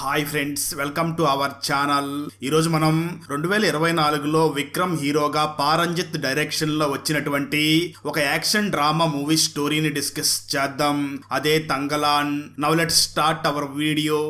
Hi friends welcome to our channel ఈరోజు మనం రెండు వేల ఇరవై నాలుగులో విక్రమ్ హీరోగా పారంజిత్ డైరెక్షన్లో వచ్చినటువంటి ఒక యాక్షన్ డ్రామా మూవీ స్టోరీని డిస్కస్ చేద్దాం. అదే Thangalaan. Now let start our video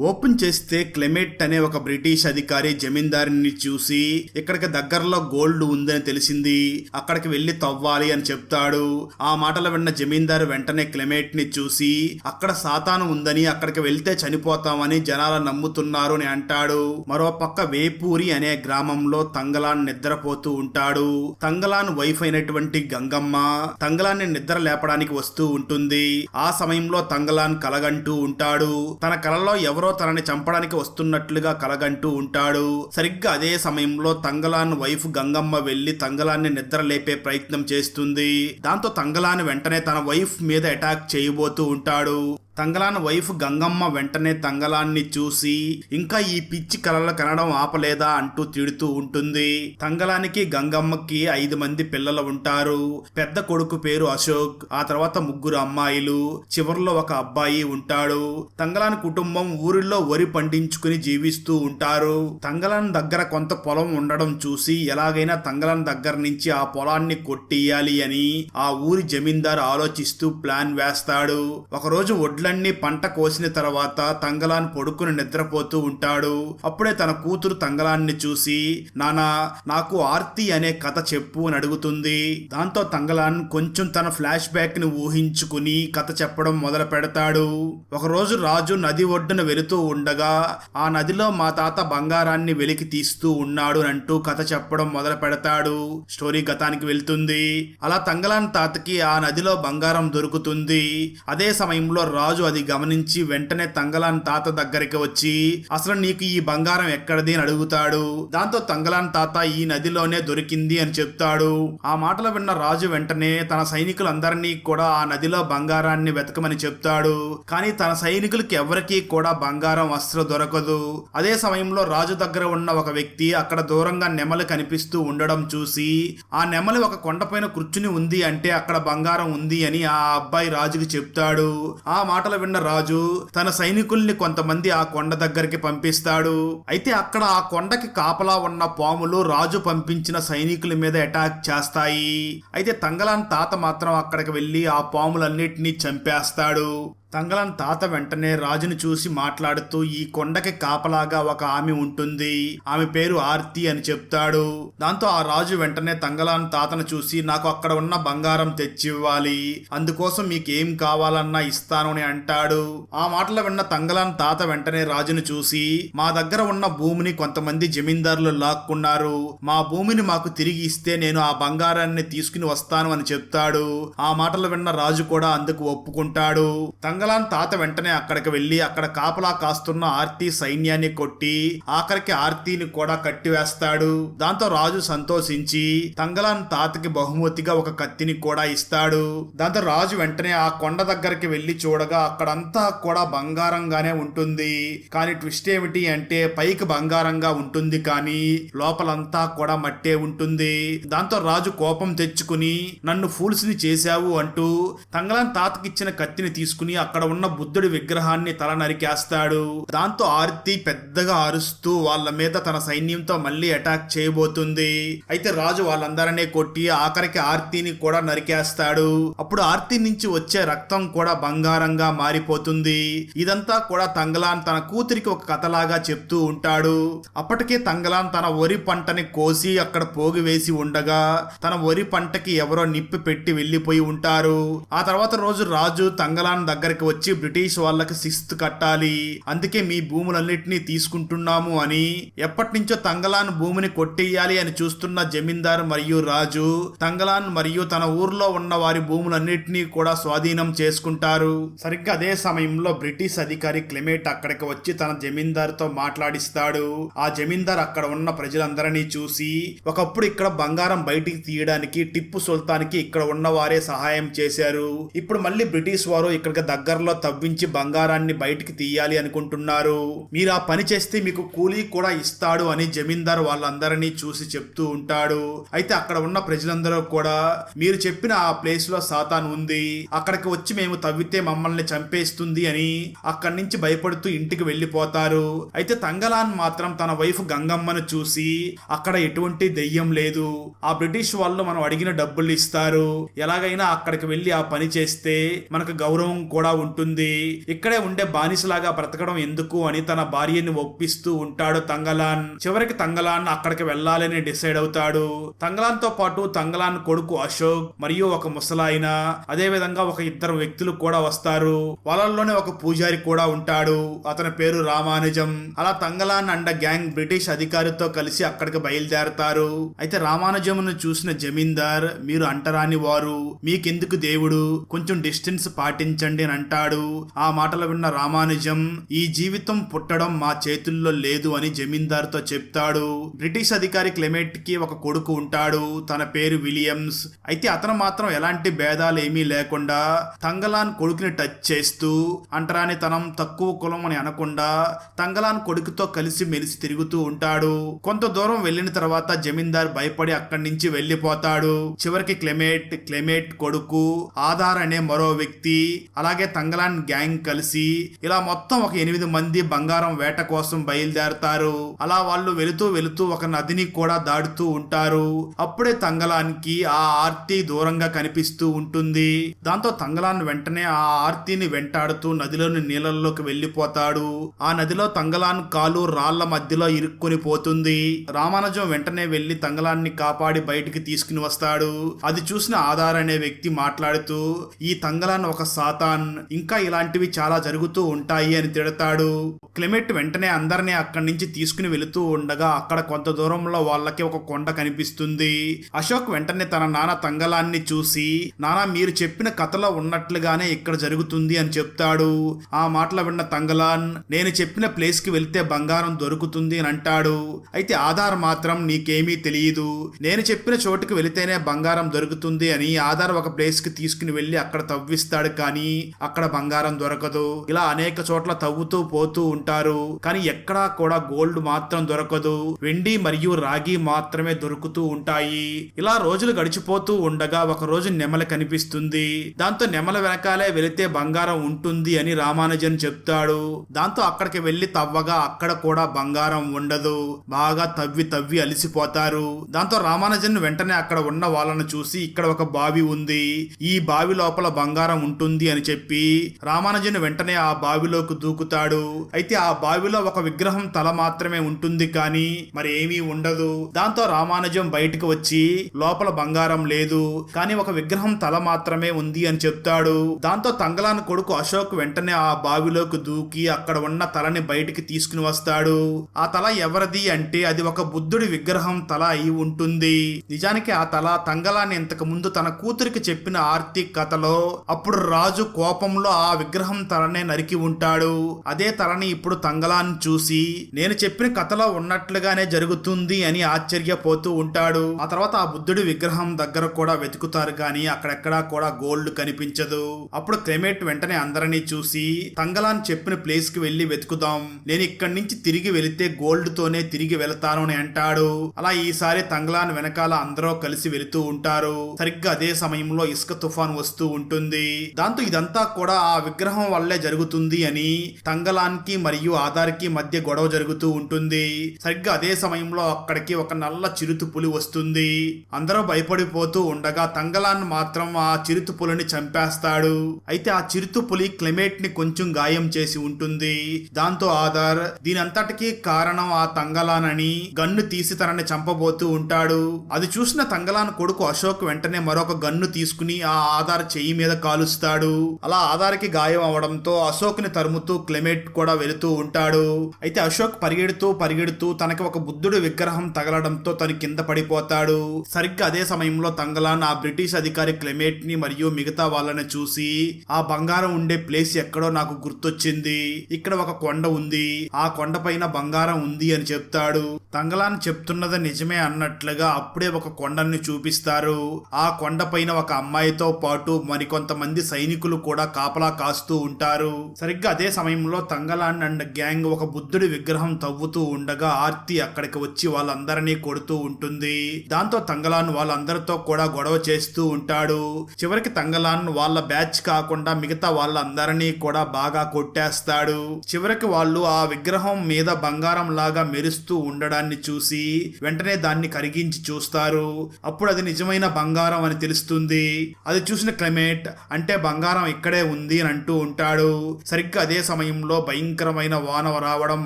open చేస్తే క్లెమెట్ అనే ఒక బ్రిటిష్ అధికారి జమీందారిని చూసి ఇక్కడికి దగ్గరలో గోల్డ్ ఉందని తెలిసింది. అక్కడికి వెళ్ళి తవ్వాలి అని చెప్తాడు. ఆ మాటలు విన్న జమీందారు వెంటనే క్లెమెట్ని చూసి అక్కడ సాతాను ఉందని అక్కడికి వెళ్తే చనిపోతామని జనాలు నమ్ముతున్నారు అని అంటాడు. మరో పక్క వేపూరి అనే గ్రామంలో తంగలాన్ నిద్రపోతూ ఉంటాడు. తంగలాన్ వైఫ్ అయినటువంటి గంగమ్మ తంగలాన్ని నిద్ర లేపడానికి వస్తూ ఉంటుంది. ఆ సమయంలో తంగలాన్ కలగంటూ ఉంటాడు. తన కలలో ఎవరో తనని చంపడానికి వస్తున్నట్లుగా కలగంటూ ఉంటాడు. సరిగ్గా అదే సమయంలో తంగలాన్ వైఫ్ గంగమ్మ వెళ్ళి తంగలాన్ని నిద్ర లేపే ప్రయత్నం చేస్తుంది. దాంతో తంగలాన్ వెంటనే తన వైఫ్ మీద అటాక్ చేయబోతూ ఉంటాడు. తంగలాన్ వైఫ్ గంగమ్మ వెంటనే తంగలాన్ని చూసి ఇంకా ఈ పిచ్చి కలలు కనడం ఆపలేదా? అంటూ తిడుతూ ఉంటుంది. తంగలానికి గంగమ్మకి ఐదు మంది పిల్లలు ఉంటారు. పెద్ద కొడుకు పేరు అశోక్ ఆ తర్వాత ముగ్గురు అమ్మాయిలు. చివరిలో ఒక అబ్బాయి ఉంటాడు. తంగలాన్ కుటుంబం ఊరిలో వరి పండించుకుని జీవిస్తూ ఉంటారు. తంగలాన్ దగ్గర కొంత పొలం ఉండడం చూసి ఎలాగైనా తంగలాన్ దగ్గర నుంచి ఆ పొలాన్ని కొట్టియాలి అని ఆ ఊరి జమీందారు ఆలోచిస్తూ ప్లాన్ వేస్తాడు. ఒకరోజు వడ్లన్నీ పంట కోసిన తర్వాత తంగలాన్ పడుకుని నిద్రపోతూ ఉంటాడు. అప్పుడే తన కూతురు తంగలాన్ని చూసి నానా నాకు ఆర్తి అనే కథ చెప్పు అని అడుగుతుంది. దాంతో తంగలాన్ కొంచెం తన ఫ్లాష్ బ్యాక్ని ఊహించుకుని కథ చెప్పడం మొదలు పెడతాడు ఒకరోజు రాజు నది ఒడ్డున వెళుతూ ఉండగా ఆ నదిలో మా తాత బంగారాన్ని వెలికి తీస్తూ ఉన్నాడు అని అంటూ కథ చెప్పడం మొదలు పెడతాడు. స్టోరీ గతానికి వెళ్తుంది. అలా తంగలాన్ తాతకి ఆ నదిలో బంగారం దొరుకుతుంది. అదే సమయంలో రాజు అది గమనించి వెంటనే తంగలాన్ తాత దగ్గరికి వచ్చి అసలు నీకు ఈ బంగారం ఎక్కడది? అని అడుగుతాడు. దాంతో తంగలాన్ తాత ఈ నదిలోనే దొరికింది అని చెప్తాడు. ఆ మాటలు విన్న రాజు వెంటనే తన సైనికులందరినీ కూడా ఆ నదిలో బంగారాన్ని వెతకమని చెప్తాడు. కానీ తన సైనికులకి ఎవరికీ కూడా బంగారం బంగారం అస్సలు దొరకదు. అదే సమయంలో రాజు దగ్గర ఉన్న ఒక వ్యక్తి అక్కడ దూరంగా నెమలి కనిపిస్తూ ఉండడం చూసి ఆ నెమలి ఒక కొండపైన కూర్చుని ఉంది అంటే అక్కడ బంగారం ఉంది అని ఆ అబ్బాయి రాజుకి చెప్తాడు. ఆ మాటలు విన్న రాజు తన సైనికుల్ని కొంతమంది ఆ కొండ దగ్గరికి పంపిస్తాడు. అయితే అక్కడ ఆ కొండకి కాపలా ఉన్న పాములు రాజు పంపించిన సైనికుల మీద అటాక్ చేస్తాయి. అయితే తంగలాన్ తాత మాత్రం అక్కడికి వెళ్ళి ఆ పాములన్నిటినీ చంపేస్తాడు. తంగలన్ తాత వెంటనే రాజుని చూసి మాట్లాడుతూ ఈ కొండకి కాపలాగా ఒక ఆమె ఉంటుంది. ఆమె పేరు ఆర్తి అని చెప్తాడు. దాంతో ఆ రాజు వెంటనే తంగలాన్ తాతను చూసి నాకు అక్కడ ఉన్న బంగారం తెచ్చివ్వాలి. అందుకోసం మీకు ఏం కావాలన్నా ఇస్తాను అని అంటాడు. ఆ మాటలు విన్న తంగలాన్ తాత వెంటనే రాజును చూసి మా దగ్గర ఉన్న భూమిని కొంతమంది జమీందారులు లాక్కున్నారు. మా భూమిని మాకు తిరిగి ఇస్తే నేను ఆ బంగారాన్ని తీసుకుని వస్తాను అని చెప్తాడు. ఆ మాటలు విన్న రాజు కూడా అందుకు ఒప్పుకుంటాడు. తంగలాన్ తాత వెంటనే అక్కడికి వెళ్ళి అక్కడ కాపలా కాస్తున్న ఆర్తి సైన్యాన్ని కొట్టి ఆఖరికి ఆర్తిని కూడా కట్టివేస్తాడు. దాంతో రాజు సంతోషించి తంగలాన్ తాతకి బహుమతిగా ఒక కత్తిని కూడా ఇస్తాడు. దాంతో రాజు వెంటనే ఆ కొండ దగ్గరికి వెళ్ళి చూడగా అక్కడంతా కూడా బంగారంగానే ఉంటుంది. కానీ ట్విస్ట్ ఏమిటి అంటే పైకి బంగారంగా ఉంటుంది కానీ లోపలంతా కూడా మట్టే ఉంటుంది. దాంతో రాజు కోపం తెచ్చుకుని నన్ను ఫూల్స్ని చేశావు అంటూ తంగలాన్ తాతకిచ్చిన కత్తిని తీసుకుని అక్కడ ఉన్న బుద్ధుడి విగ్రహాన్ని తల నరికేస్తాడు. దాంతో ఆర్తి పెద్దగా అరుస్తూ వాళ్ళ మీద తన సైన్యంతో మళ్ళీ అటాక్ చేయబోతుంది. అయితే రాజు వాళ్ళందరినీ కొట్టి ఆఖరికి ఆర్తిని కూడా నరికేస్తాడు. అప్పుడు ఆర్తి నుంచి వచ్చే రక్తం కూడా బంగారంగా మారిపోతుంది. ఇదంతా కూడా తంగలాన్ తన కూతురికి ఒక కథలాగా చెప్తూ ఉంటాడు. అప్పటికే తంగలాన్ తన వరి పంటని కోసి అక్కడ పోగు వేసి ఉండగా తన వరి పంటకి ఎవరో నిప్పి పెట్టి వెళ్ళిపోయి ఉంటారు. ఆ తర్వాత రోజు రాజు తంగలాన్ దగ్గరికి వచ్చి బ్రిటిష్ వాళ్ళకి శిస్తు కట్టాలి. అందుకే మీ భూములన్నిటినీ తీసుకుంటున్నాము అని. ఎప్పటి నుంచో తంగలాన్ భూమిని కొట్టేయాలి అని చూస్తున్న జమీందార్ మరియు రాజు తంగలాన్ మరియు తన ఊర్లో ఉన్న వారి భూములన్నిటినీ కూడా స్వాధీనం చేసుకుంటారు. సరిగ్గా అదే సమయంలో బ్రిటిష్ అధికారి క్లెమేట్ అక్కడికి వచ్చి తన జమీందార్తో మాట్లాడిస్తాడు. ఆ జమీందార్ అక్కడ ఉన్న ప్రజలందరినీ చూసి ఒకప్పుడు ఇక్కడ బంగారం బయటికి తీయడానికి టిప్పు సుల్తాన్కి ఇక్కడ ఉన్న వారే సహాయం చేశారు. ఇప్పుడు మళ్ళీ బ్రిటిష్ వారు ఇక్కడికి దగ్గర దగ్గరలో తవ్వించి బంగారాన్ని బయటికి తీయాలి అనుకుంటున్నారు. మీరు ఆ పని చేస్తే మీకు కూలీ కూడా ఇస్తాడు అని జమీందార్ వాళ్ళందరినీ చూసి చెప్తూ ఉంటాడు. అయితే అక్కడ ఉన్న ప్రజలందరూ కూడా మీరు చెప్పిన ఆ ప్లేస్లో సాతాన్ ఉంది. అక్కడికి వచ్చి మేము తవ్వితే మమ్మల్ని చంపేస్తుంది అని అక్కడి నుంచి భయపడుతూ ఇంటికి వెళ్ళిపోతారు. అయితే తంగలాన్ మాత్రం తన వైఫ్ గంగమ్మను చూసి అక్కడ ఎటువంటి దెయ్యం లేదు. ఆ బ్రిటిష్ వాళ్ళు మనం అడిగిన డబ్బులు ఇస్తారు. ఎలాగైనా అక్కడికి వెళ్ళి ఆ పని చేస్తే మనకు గౌరవం కూడా ఉంటుంది. ఇక్కడే ఉండే బానిసలాగా బ్రతకడం ఎందుకు అని తన భార్యని ఒప్పిస్తూ ఉంటాడు తంగలాన్. చివరికి తంగలాన్ అక్కడికి వెళ్ళాలని డిసైడ్ అవుతాడు. తంగలాన్తో పాటు తంగలాన్ కొడుకు అశోక్ మరియు ఒక ముసలాయన. అదే విధంగా ఒక ఇద్దరు వ్యక్తులు కూడా వస్తారు. వాళ్ళల్లోనే ఒక పూజారి కూడా ఉంటాడు. అతని పేరు రామానుజం. అలా తంగలాన్ అండ గ్యాంగ్ బ్రిటిష్ అధికారితో కలిసి అక్కడికి బయలుదేరతారు. అయితే రామానుజమును చూసిన జమీందార్ మీరు అంటరాని వారు. మీకెందుకు దేవుడు? కొంచెం డిస్టెన్స్ పాటించండి అని అంటాడు. ఆ మాటలు విన్న రామానుజం ఈ జీవితం పుట్టడం మా చేతుల్లో లేదు అని జమీందార్తో చెప్తాడు. బ్రిటిష్ అధికారి క్లెమెట్కి ఒక కొడుకు ఉంటాడు తన పేరు విలియమ్స్. అయితే అతను మాత్రం ఎలాంటి భేదాలు ఏమీ లేకుండా తంగలాన్ కొడుకుని టచ్ చేస్తూ అంటరాని తనం తక్కువ కులం అని అనకుండా తంగలాన్ కొడుకుతో కలిసి మెలిసి తిరుగుతూ ఉంటాడు. కొంత దూరం వెళ్ళిన తర్వాత జమీందార్ భయపడి అక్కడి నుంచి వెళ్ళిపోతాడు. చివరికి క్లెమేట్ క్లెమేట్ కొడుకు ఆధార్ అనే మరో వ్యక్తి అలాగే తంగలాన్ గ్యాంగ్ కలిసి ఇలా మొత్తం ఒక ఎనిమిది మంది బంగారం వేట కోసం బయలుదేరతారు. అలా వాళ్ళు వెళుతూ వెళుతూ ఒక నదిని కూడా దాటుతూ ఉంటారు. అప్పుడే తంగలాన్కి ఆ ఆర్తి దూరంగా కనిపిస్తూ ఉంటుంది. దాంతో తంగలాన్ వెంటనే ఆ ఆర్తిని వెంటాడుతూ నదిలోని నీళ్ళల్లోకి వెళ్ళిపోతాడు. ఆ నదిలో తంగలాన్ కాలు రాళ్ళ మధ్యలో ఇరుక్కుని పోతుంది. రామానుజం వెంటనే వెళ్ళి తంగలాన్ని కాపాడి బయటికి తీసుకుని వస్తాడు. అది చూసిన ఆధార్ అనే వ్యక్తి మాట్లాడుతూ ఈ తంగలాన్ ఒక సాతాన్. ఇంకా ఇలాంటివి చాలా జరుగుతూ ఉంటాయి అని తిడతాడు. క్లెమెట్ వెంటనే అందరినీ అక్కడి నుంచి తీసుకుని వెళుతూ ఉండగా అక్కడ కొంత దూరంలో వాళ్ళకి ఒక కొండ కనిపిస్తుంది. అశోక్ వెంటనే తన నాన్న తంగలాన్ని చూసి నానా మీరు చెప్పిన కథలో ఉన్నట్లుగానే ఇక్కడ జరుగుతుంది అని చెప్తాడు. ఆ మాటలు విన్న తంగలాన్ నేను చెప్పిన ప్లేస్కి వెళ్తే బంగారం దొరుకుతుంది అని అంటాడు. అయితే ఆధార్ మాత్రం నీకేమీ తెలియదు నేను చెప్పిన చోటుకి వెళితేనే బంగారం దొరుకుతుంది అని ఆధార్ ఒక ప్లేస్కి తీసుకుని వెళ్ళి అక్కడ తవ్విస్తాడు కానీ అక్కడ బంగారం దొరకదు. ఇలా అనేక చోట్ల తవ్వుతూ పోతూ ఉంటారు. కానీ ఎక్కడా కూడా గోల్డ్ మాత్రం దొరకదు. వెండి మరియు రాగి మాత్రమే దొరుకుతూ ఉంటాయి. ఇలా రోజులు గడిచిపోతూ ఉండగా ఒక రోజు నెమల కనిపిస్తుంది. దాంతో నెమల వెనకాలే వెళితే బంగారం ఉంటుంది అని రామానుజన్ చెప్తాడు. దాంతో అక్కడికి వెళ్ళి తవ్వగా అక్కడ కూడా బంగారం ఉండదు. బాగా తవ్వి తవ్వి అలిసిపోతారు. దాంతో రామానుజన్ వెంటనే అక్కడ ఉన్న వాళ్ళను చూసి ఇక్కడ ఒక బావి ఉంది. ఈ బావి లోపల బంగారం ఉంటుంది అని చెప్పి రామానుజన్ వెంటనే ఆ బావిలోకి దూకుతాడు. అయితే ఆ బావిలో ఒక విగ్రహం తల మాత్రమే ఉంటుంది కానీ మరి ఏమీ ఉండదు. దాంతో రామానుజం బయటకు వచ్చి లోపల బంగారం లేదు కానీ ఒక విగ్రహం తల మాత్రమే ఉంది అని చెప్తాడు. దాంతో తంగలాన్ కొడుకు అశోక్ వెంటనే ఆ బావిలోకి దూకి అక్కడ ఉన్న తలని బయటికి తీసుకుని వస్తాడు. ఆ తల ఎవరిది అంటే అది ఒక బుద్ధుడి విగ్రహం తల అయి ఉంటుంది. నిజానికి ఆ తల తంగలాన్ని ఇంతకు ముందు తన కూతురికి చెప్పిన ఆర్తి కథలో అప్పుడు రాజు కోపం రూపంలో ఆ విగ్రహం తలనే నరికి ఉంటాడు. అదే తలని ఇప్పుడు తంగలాన్ని చూసి నేను చెప్పిన కథలో ఉన్నట్లుగానే జరుగుతుంది అని ఆశ్చర్యపోతూ ఉంటాడు. ఆ తర్వాత ఆ బుద్ధుడి విగ్రహం దగ్గర కూడా వెతుకుతారు కానీ అక్కడెక్కడా కూడా గోల్డ్ కనిపించదు. అప్పుడు క్లెమేట్ వెంటనే అందరినీ చూసి తంగలాన్ చెప్పిన ప్లేస్కి వెళ్ళి వెతుకుదాం. నేను ఇక్కడి నుంచి తిరిగి వెళితే గోల్డ్ తోనే తిరిగి వెళతాను అని అంటాడు. అలా ఈసారి తంగలాన్ వెనకాల అందరూ కలిసి వెళుతూ ఉంటారు. సరిగ్గా అదే సమయంలో ఇసుక తుఫాన్ వస్తూ ఉంటుంది. దాంతో ఇదంతా కూడా ఆ విగ్రహం వల్లే జరుగుతుంది అని తంగలాన్కి మరియు ఆధార్కి మధ్య గొడవ జరుగుతూ ఉంటుంది. సరిగ్గా అదే సమయంలో అక్కడికి ఒక నల్ల చిరుతు పులి వస్తుంది. అందరూ భయపడిపోతూ ఉండగా తంగలాన్ మాత్రం ఆ చిరుతు పులిని చంపేస్తాడు. అయితే ఆ చిరుతు పులి క్లెమేట్ని కొంచెం గాయం చేసి ఉంటుంది. దాంతో ఆధార్ దీని అంతటికీ కారణం ఆ తంగలాన్ అని గన్ను తీసి తనని చంపబోతూ ఉంటాడు. అది చూసిన తంగలాన్ కొడుకు అశోక్ వెంటనే మరొక గన్ను తీసుకుని ఆ ఆధార్ చెయ్యి మీద కాలుస్తాడు. అలా ఆధార్కి గాయం అవడంతో అశోక్ని తరుముతూ క్లెమేట్ కూడా వెళుతూ ఉంటాడు. అయితే అశోక్ పరిగెడుతూ పరిగెడుతూ తనకి ఒక బుద్ధుడి విగ్రహం తగలడంతో తను కింద పడిపోతాడు. సరిగ్గా అదే సమయంలో తంగలాన్ ఆ బ్రిటిష్ అధికారి క్లెమేట్ని మరియు మిగతా వాళ్ళని చూసి ఆ బంగారం ఉండే ప్లేస్ ఎక్కడో నాకు గుర్తొచ్చింది. ఇక్కడ ఒక కొండ ఉంది. ఆ కొండ పైన బంగారం ఉంది అని చెప్తాడు. తంగలాన్ చెప్తున్నది నిజమే అన్నట్లుగా అప్పుడే ఒక కొండని చూపిస్తారు. ఆ కొండ పైన ఒక అమ్మాయితో పాటు మరికొంతమంది సైనికులు కూడా కాపలా కాస్తూ ఉంటారు. సరిగ్గా అదే సమయంలో తంగలాన్ అండ్ గ్యాంగ్ ఒక బుద్ధుడి విగ్రహం తవ్వుతూ ఉండగా ఆర్తి అక్కడికి వచ్చి వాళ్ళందరినీ కొడుతూ ఉంటుంది. దాంతో తంగలాన్ వాళ్ళందరితో కూడా గొడవ చేస్తూ ఉంటాడు. చివరికి తంగలాన్ వాళ్ళ బ్యాచ్ కాకుండా మిగతా వాళ్ళందరినీ కూడా బాగా కొట్టేస్తాడు. చివరికి వాళ్ళు ఆ విగ్రహం మీద బంగారం లాగా మెరుస్తూ ఉండడాన్ని చూసి వెంటనే దాన్ని కరిగించి చూస్తారు. అప్పుడు అది నిజమైన బంగారం అని తెలుస్తుంది. అది చూసిన క్లైమేట్ అంటే బంగారం ఇక్కడే ఉంది అని అంటూ ఉంటాడు. సరిగ్గా అదే సమయంలో భయంకరమైన వాన రావడం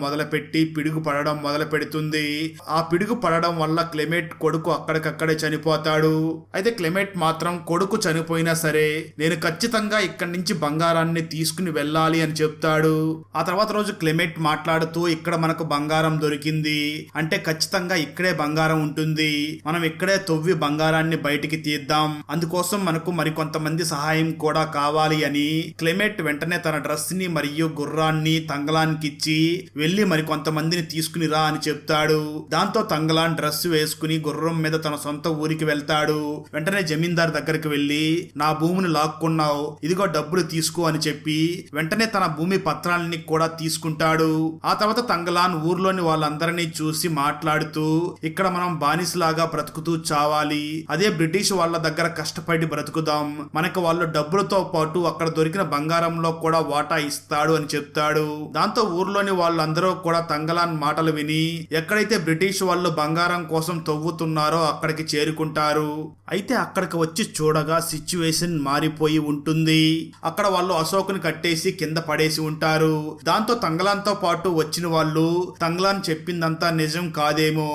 మొదలుపెట్టి పిడుగు పడడం మొదలు పెడుతుంది ఆ పిడుగు పడడం వల్ల క్లెమెట్ కొడుకు అక్కడికక్కడే చనిపోతాడు. అయితే క్లెమెట్ మాత్రం కొడుకు చనిపోయినా సరే నేను ఖచ్చితంగా ఇక్కడి నుంచి బంగారాన్ని తీసుకుని వెళ్ళాలి అని చెప్తాడు. ఆ తర్వాత రోజు క్లెమెట్ మాట్లాడుతూ ఇక్కడ మనకు బంగారం దొరికింది. అంటే ఖచ్చితంగా ఇక్కడే బంగారం ఉంటుంది. మనం ఇక్కడే తొవ్వి బంగారాన్ని బయటికి తీద్దాం. అందుకోసం మనకు మరికొంతమంది సహాయం కూడా కావాలి అని క్లెమెట్ వెంటనే తన డ్రెస్ని మరియు గుర్రాన్ని తంగలానికి ఇచ్చి వెళ్ళి మరికొంతమందిని తీసుకుని రా అని చెప్తాడు. దాంతో తంగలాన్ డ్రెస్ వేసుకుని గుర్రం మీద తన సొంత ఊరికి వెళ్తాడు. వెంటనే జమీందార్ దగ్గరికి వెళ్ళి నా భూమిని లాక్కున్నావు ఇదిగో డబ్బులు తీసుకో అని చెప్పి వెంటనే తన భూమి పత్రాలని కూడా తీసుకుంటాడు. ఆ తర్వాత తంగలాన్ ఊర్లోని వాళ్ళందరినీ చూసి మాట్లాడుతూ ఇక్కడ మనం బానిసలాగా బ్రతుకుతూ చావాలి. అదే బ్రిటిష్ వాళ్ళ దగ్గర కష్టపడి బ్రతుకుదాం. మనకు వాళ్ళు డబ్బులతో పాటు అక్కడ దొరికిన బంగారంలో కూడా వాటా ఇస్తాడు అని చెప్తాడు. దాంతో ఊర్లోని వాళ్ళందరూ కూడా తంగలాన్ మాటలు విని ఎక్కడైతే బ్రిటిష్ వాళ్ళు బంగారం కోసం తవ్వుతున్నారో అక్కడికి చేరుకుంటారు. అయితే అక్కడికి వచ్చి చూడగా సిచ్యువేషన్ మారిపోయి ఉంటుంది. అక్కడ వాళ్ళు అశోక్ని కట్టేసి కింద పడేసి ఉంటారు. దాంతో తంగలాన్తో పాటు వచ్చిన వాళ్ళు తంగలాన్ చెప్పిందంతా నిజం కాదేమో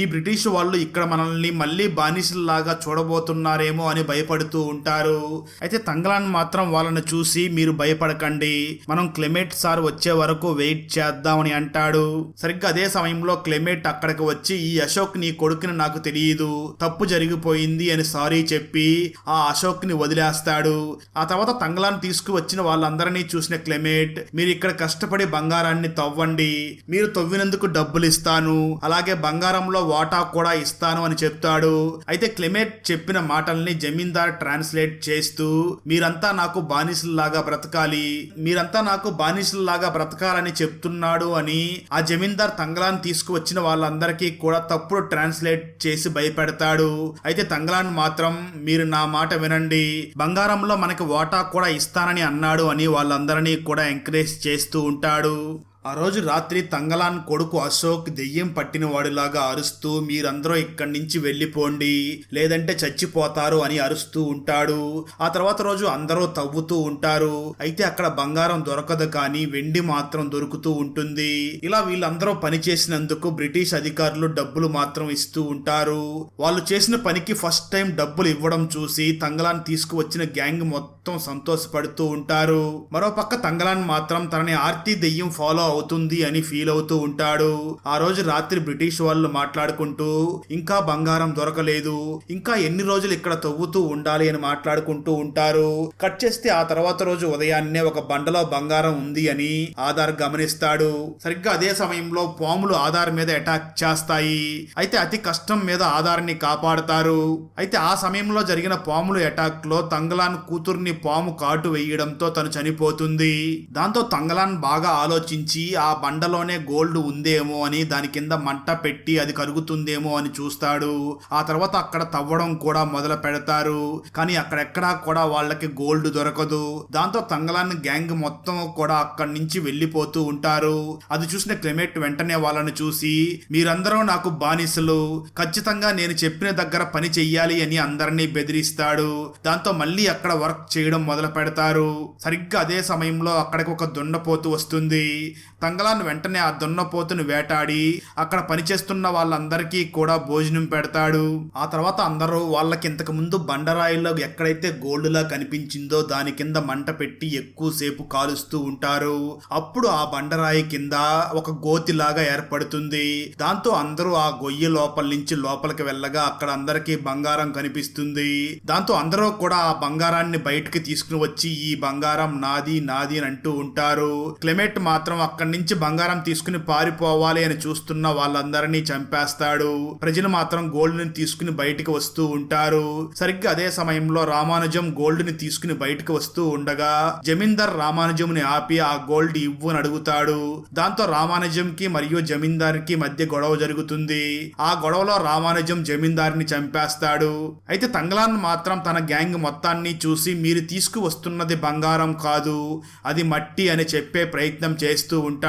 ఈ బ్రిటిష్ వాళ్ళు ఇక్కడ మనల్ని మళ్ళీ బానిసల్లాగా చూడబోతున్నారేమో అని భయపడుతూ ఉంటారు. అయితే తంగలాన్ మాత్రం వాళ్ళని చూసి మీరు భయపడకండి. మనం క్లెమేట్ సార్ వచ్చే వరకు వెయిట్ చేద్దామని అంటాడు. సరిగ్గా అదే సమయంలో క్లెమేట్ అక్కడికి వచ్చి ఈ అశోక్ నీ కొడుకుని నాకు తెలియదు. తప్పు జరిగిపోయింది అని సారీ చెప్పి ఆ అశోక్ని వదిలేస్తాడు. ఆ తర్వాత తంగ్లాన్ని తీసుకువచ్చిన వాళ్ళందరినీ చూసిన క్లెమేట్ మీరు ఇక్కడ కష్టపడి బంగారాన్ని తవ్వండి. మీరు తవ్వినందుకు డబ్బులు ఇస్తాను. అలాగే బంగారంలో వాటా కూడా ఇస్తాను అని చెప్తాడు. అయితే క్లెమేట్ చెప్పిన మాటల్ని జమీందార్ ట్రాన్స్లేట్ చేస్తూ మీరంతా నాకు బానిసల్లాగా బ్రతకాలి. మీరంతా నాకు బానిసల్లాగా బ్రతకాలని చెప్తున్నాడు అని ఆ జమీందార్ తంగలాన్ తీసుకువచ్చిన వాళ్ళందరికీ కూడా తప్పుడు ట్రాన్స్లేట్ చేసి భయపెడతాడు. అయితే తంగలాన్ మాత్రం మీరు నా మాట వినండి. బంగారంలో మనకి వాటా కూడా ఇస్తానని అన్నాడు అని వాళ్ళందరినీ కూడా ఎంకరేజ్ చేస్తూ ఉంటాడు. ఆ రోజు రాత్రి తంగలాన్ కొడుకు అశోక్ దెయ్యం పట్టిన వాడిలాగా అరుస్తూ మీరందరూ ఇక్కడి నుంచి వెళ్ళిపోండి లేదంటే చచ్చిపోతారు అని అరుస్తూ ఉంటాడు. ఆ తర్వాత రోజు అందరూ తవ్వుతూ ఉంటారు. అయితే అక్కడ బంగారం దొరకదు కానీ వెండి మాత్రం దొరుకుతూ ఉంటుంది. ఇలా వీళ్ళందరూ పని చేసినందుకు బ్రిటిష్ అధికారులు డబ్బులు మాత్రం ఇస్తూ ఉంటారు. వాళ్ళు చేసిన పనికి ఫస్ట్ టైం డబ్బులు ఇవ్వడం చూసి తంగలాన్ తీసుకువచ్చిన గ్యాంగ్ మొత్తం సంతోషపడుతూ ఉంటారు. మరోపక్క తంగలాన్ మాత్రం తనని ఆర్తి దెయ్యం ఫాలో అవుతుంది అని ఫీల్ అవుతూ ఉంటాడు. ఆ రోజు రాత్రి బ్రిటిష్ వాళ్ళు మాట్లాడుకుంటూ ఇంకా బంగారం దొరకలేదు. ఇంకా ఎన్ని రోజులు ఇక్కడ తవ్వుతూ ఉండాలి అని మాట్లాడుకుంటూ ఉంటారు. కట్ చేస్తే ఆ తర్వాత రోజు ఉదయాన్నే ఒక బండలో బంగారం ఉంది అని ఆధార్ గమనిస్తాడు. సరిగ్గా అదే సమయంలో పాములు ఆధార్ మీద అటాక్ చేస్తాయి. అయితే అతి కష్టం మీద ఆధార్ని కాపాడుతారు. అయితే ఆ సమయంలో జరిగిన పాములు అటాక్లో తంగలాన్ కూతుర్ని పాము కాటు వేయడంతో తను చనిపోతుంది. దాంతో తంగలాన్ బాగా ఆలోచించి ఆ బండలోనే గోల్డ్ ఉందేమో అని దాని కింద మంట పెట్టి అది కరుగుతుందేమో అని చూస్తాడు. ఆ తర్వాత అక్కడ తవ్వడం కూడా మొదలు పెడతారు. కానీ అక్కడెక్కడా కూడా వాళ్ళకి గోల్డ్ దొరకదు. దాంతో తంగలాన్ గ్యాంగ్ మొత్తం కూడా అక్కడి నుంచి వెళ్ళిపోతూ ఉంటారు. అది చూసిన క్లెమెట్ వెంటనే వాళ్ళని చూసి మీరందరూ నాకు బానిసలు. ఖచ్చితంగా నేను చెప్పిన దగ్గర పని చెయ్యాలి అని అందరినీ బెదిరిస్తాడు. దాంతో మళ్ళీ అక్కడ వర్క్ చేయడం మొదలు పెడతారు. సరిగ్గా అదే సమయంలో అక్కడికి ఒక దుండపోతు వస్తుంది. తంగలాన్ని వెంటనే ఆ దున్నపోతును వేటాడి అక్కడ పనిచేస్తున్న వాళ్ళందరికీ కూడా భోజనం పెడతాడు. ఆ తర్వాత అందరూ వాళ్ళకి ఇంతకు ముందు బండరాయిలో ఎక్కడైతే గోల్డ్లా కనిపించిందో దాని కింద మంట పెట్టి ఎక్కువసేపు కాలుస్తూ ఉంటారు. అప్పుడు ఆ బండరాయి కింద ఒక గోతిలాగా ఏర్పడుతుంది. దాంతో అందరూ ఆ గొయ్యి లోపల నుంచి లోపలికి వెళ్ళగా అక్కడ అందరికీ బంగారం కనిపిస్తుంది. దాంతో అందరూ కూడా ఆ బంగారాన్ని బయటకి తీసుకుని వచ్చి ఈ బంగారం నాది నాది అని అంటూ ఉంటారు. క్లెమెట్ మాత్రం అక్కడ నుంచి బంగారం తీసుకుని పారిపోవాలి అని చూస్తున్న వాళ్ళందరినీ చంపేస్తాడు. ప్రజలు మాత్రం గోల్డ్ని తీసుకుని బయటికి వస్తూ ఉంటారు. సరిగ్గా అదే సమయంలో రామానుజం గోల్డ్ని తీసుకుని బయటికి వస్తూ ఉండగా జమీందార్ రామానుజంని ఆపి ఆ గోల్డ్ ఇవ్వు అని అడుగుతాడు. దాంతో రామానుజం కి మరియు జమీందార్కి మధ్య గొడవ జరుగుతుంది. ఆ గొడవలో రామానుజం జమీందార్ని చంపేస్తాడు. అయితే తంగ్లాన్ మాత్రం తన గ్యాంగ్ మొత్తాన్ని చూసి మీరు తీసుకువస్తున్నది బంగారం కాదు అది మట్టి అని చెప్పే ప్రయత్నం చేస్తూ ఉంటాడు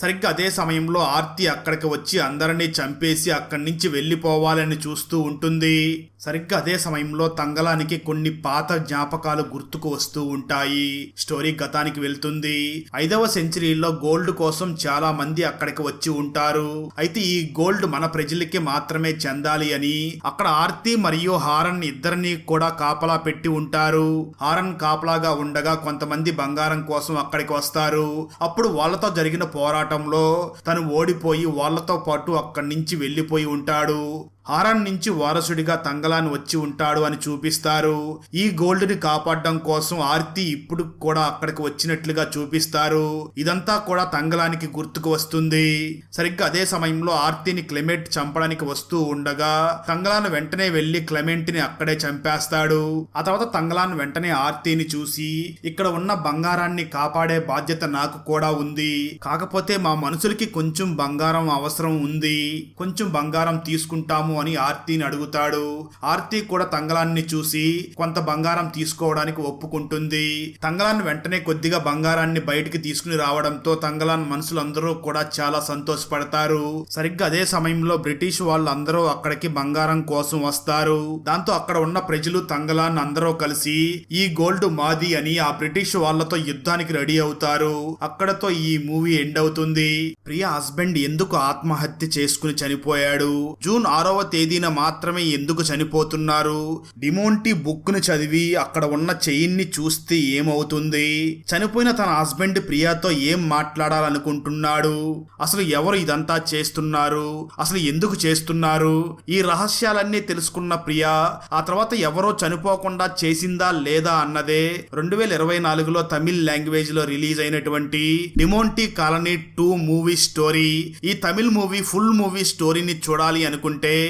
సరిగ్గా అదే సమయంలో ఆర్తి అక్కడికి వచ్చి అందరినీ చంపేసి అక్కడి నుంచి వెళ్ళిపోవాలని చూస్తూ ఉంటుంది. సరిగ్గా అదే సమయంలో తంగలానికి కొన్ని పాత జ్ఞాపకాలు గుర్తుకు వస్తూ ఉంటాయి. స్టోరీ గతానికి వెళ్తుంది. ఐదవ సెంచరీలో గోల్డ్ కోసం చాలా మంది అక్కడికి వచ్చి ఉంటారు. అయితే ఈ గోల్డ్ మన ప్రజలకి మాత్రమే చెందాలి అని అక్కడ ఆర్తి మరియు హారన్ ఇద్దరిని కూడా కాపలా పెట్టి ఉంటారు. హారన్ కాపలాగా ఉండగా కొంతమంది బంగారం కోసం అక్కడికి వస్తారు. అప్పుడు వాళ్ళతో జరిగిన పోరాటంలో తను ఓడిపోయి వాళ్ళతో పాటు అక్కడి నుంచి వెళ్ళిపోయి ఉంటాడు. హారన్ నుంచి వారసుడిగా తంగలాన్ వచ్చి ఉంటాడు అని చూపిస్తారు. ఈ గోల్డ్ని కాపాడడం కోసం ఆర్తి ఇప్పుడు కూడా అక్కడికి వచ్చినట్లుగా చూపిస్తారు. ఇదంతా కూడా తంగలానికి గుర్తుకు వస్తుంది. సరిగ్గా అదే సమయంలో ఆర్తిని క్లెమెంట్ చంపడానికి వస్తూ ఉండగా తంగలాన్ వెంటనే వెళ్ళి క్లెమెంట్ని అక్కడే చంపేస్తాడు. ఆ తర్వాత తంగలాన్ వెంటనే ఆర్తిని చూసి ఇక్కడ ఉన్న బంగారాన్ని కాపాడే బాధ్యత నాకు కూడా ఉంది. కాకపోతే మా మనుషులకి కొంచెం బంగారం అవసరం ఉంది. కొంచెం బంగారం తీసుకుంటాము అని ఆర్తిని అడుగుతాడు. ఆర్తి కూడా తంగలాన్ని చూసి కొంత బంగారం తీసుకోవడానికి ఒప్పుకుంటుంది. తంగలాన్ వెంటనే కొద్దిగా బంగారాన్ని బయటికి తీసుకుని రావడంతో తంగలాన్ మనుషులందరూ కూడా చాలా సంతోషపడతారు. సరిగ్గా అదే సమయంలో బ్రిటిష్ వాళ్ళందరూ అక్కడికి బంగారం కోసం వస్తారు. దాంతో అక్కడ ఉన్న ప్రజలు తంగలాన్ అందరూ కలిసి ఈ గోల్డ్ మాది అని ఆ బ్రిటిష్ వాళ్ళతో యుద్ధానికి రెడీ అవుతారు. అక్కడతో ఈ మూవీ ఎండ్ అవుతుంది. ప్రియ హస్బెండ్ ఎందుకు ఆత్మహత్య చేసుకుని చనిపోయాడు? జూన్ ఆరవ తేదీన మాత్రమే ఎందుకు చనిపోతున్నారు? డిమోంటి బుక్ను చదివి అక్కడ ఉన్న చెయ్యిని చూస్తే ఏమవుతుంది? చనిపోయిన తన హస్బెండ్ ప్రియాతో ఏం మాట్లాడాలనుకుంటున్నాడు? అసలు ఎవరు ఇదంతా చేస్తున్నారు? అసలు ఎందుకు చేస్తున్నారు? ఈ రహస్యాలన్నీ తెలుసుకున్న ప్రియా ఆ తర్వాత ఎవరో చనిపోకుండా చేసిందా లేదా అన్నదే రెండు వేల ఇరవై నాలుగులో తమిళ్ లాంగ్వేజ్లో రిలీజ్ అయినటువంటి Demonte colony two movie story. ఈ తమిళ్ మూవీ ఫుల్ మూవీ స్టోరీని చూడాలి అనుకుంటే